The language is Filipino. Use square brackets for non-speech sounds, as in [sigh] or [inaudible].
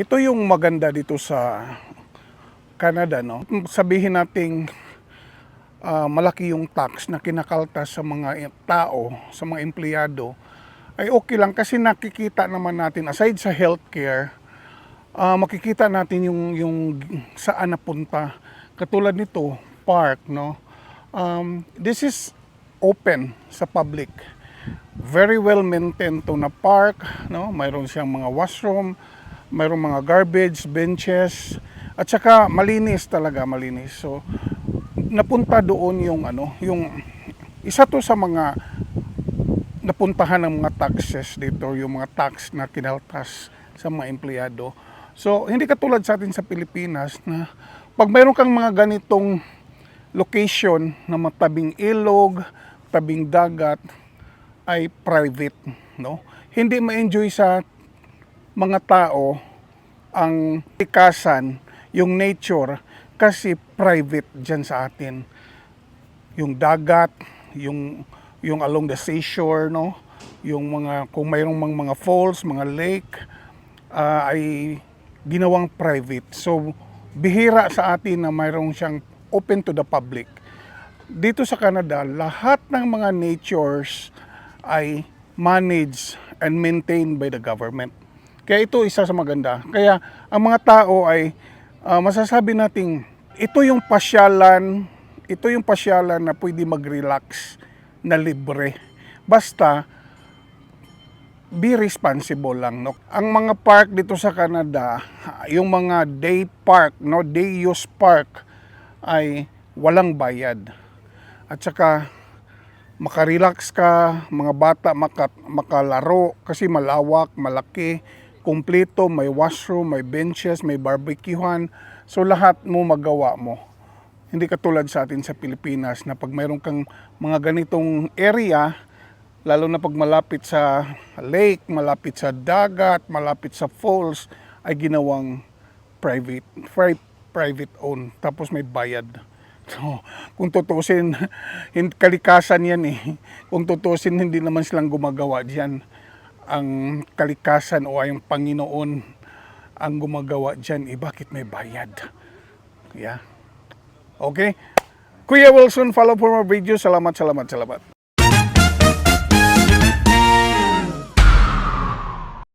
ito yung maganda dito sa Canada, no? Sabihin nating ah, malaki yung tax na kinakaltas sa mga tao, sa mga empleyado, ay okay lang kasi nakikita naman natin, aside sa healthcare, ah, makikita natin yung, yung saan napunta. Katulad nito, park, no? Um, this is open sa public. Very well maintained to na park, no? Mayroon siyang mga washroom, mayroong mga garbage, benches, at saka malinis talaga, malinis. So, napunta doon yung ano, yung isa to sa mga napuntahan ng mga taxes dito, yung mga tax na kinaltas sa mga empleyado. So, hindi katulad sa atin sa Pilipinas na pag mayroon kang mga ganitong location na matabing ilog, tabing dagat, ay private, no? Hindi ma-enjoy sa mga tao ang tikasan, yung nature, kasi private dyan sa atin. Yung dagat, yung yung along the seashore, no? Yung mga kung mayroong mga, mga falls, mga lake ah, ay ginawang private. So bihira sa atin na mayroong siyang open to the public. Dito sa Canada, lahat ng mga natures ay managed and maintained by the government. Kaya ito isa sa maganda. Kaya ang mga tao ay ah, masasabi nating ito yung pasyalan, ito yung pasyalan na pwede mag-relax na libre. Basta be responsible lang no. Ang mga park dito sa Canada, yung mga day park, no, day use park ay walang bayad. At saka makarelax ka, mga bata maka, makalaro kasi malawak, malaki, kumpleto, may washroom, may benches, may barbecuehan. So lahat mo magawa mo. Hindi katulad sa atin sa Pilipinas na pag mayroon kang mga ganitong area, lalo na pag malapit sa lake, malapit sa dagat, malapit sa falls, ay ginawang private, pri- private owned. Tapos may bayad. [laughs] So, kung tutusin, [laughs] kalikasan yan eh. Kung tutusin, hindi naman silang gumagawa diyan. Ang kalikasan o ang Panginoon ang gumagawa diyan, eh bakit may bayad? Yeah. Okay? Kuya Wilson, follow for more videos. Salamat, salamat, salamat.